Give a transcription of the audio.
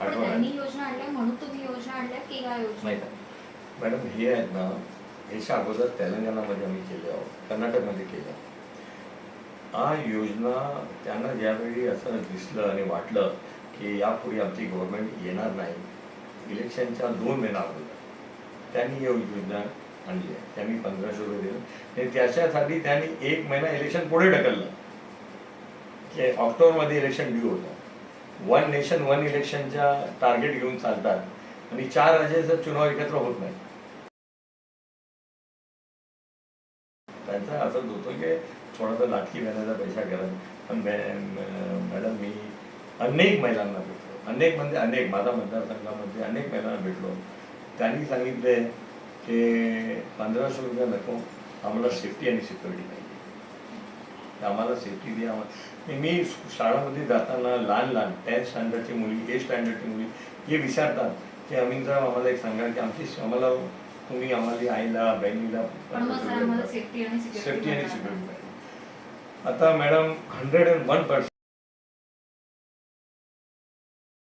पण आठवण आहे. त्यांनी योजना आणल्या म्हणून तुम्ही योजना आणल्या की या योजना? नाही का मॅडम हे आहेत ना ह्याच्या अगोदर तेलंगणामध्ये आम्ही केले आहोत कर्नाटकमध्ये केलं हा योजना त्यांना ज्यावेळी असं दिसलं आणि वाटलं की यापुढे आमची गव्हर्नमेंट येणार नाही इलेक्शनच्या दोन महिना अगोदर त्यांनी ही योजना आणली आहे. त्यांनी पंधराशे रुपये दिले. आणि त्याच्यासाठी त्यांनी एक महिना इलेक्शन पुढे ढकललं. की ऑक्टोबरमध्ये इलेक्शन ड्यू होतं. वन नेशन वन इलेक्शनच्या टार्गेट घेऊन चालतात. आणि चार राज्याचा चुनाव एकत्र होत नाही. त्यांचा असंच होतो की थोडासा लाटकी बहिण्याचा पैसा करा पण मॅडम मी अनेक महिलांना भेटलो. अनेक म्हणजे अनेक. माझा मतदारसंघामध्ये अनेक महिलांना भेटलो. त्यांनी सांगितले की पंधराशे रुपये नको. आम्हाला सेफ्टी आणि सिक्युरिटी नाही. आम्हाला सेफ्टी द्या मी शाळामध्ये जाताना लहान लहान टेन्थ स्टँडर्डची मुली एट स्टँडर्डची मुली हे विचारतात की आम्ही जर आम्हाला एक सांगा की आमची आम्हाला तुम्ही आम्हाला आईला बहिणीला सेफ्टी आणि सिक्युरिटी आता madam hundred and one percent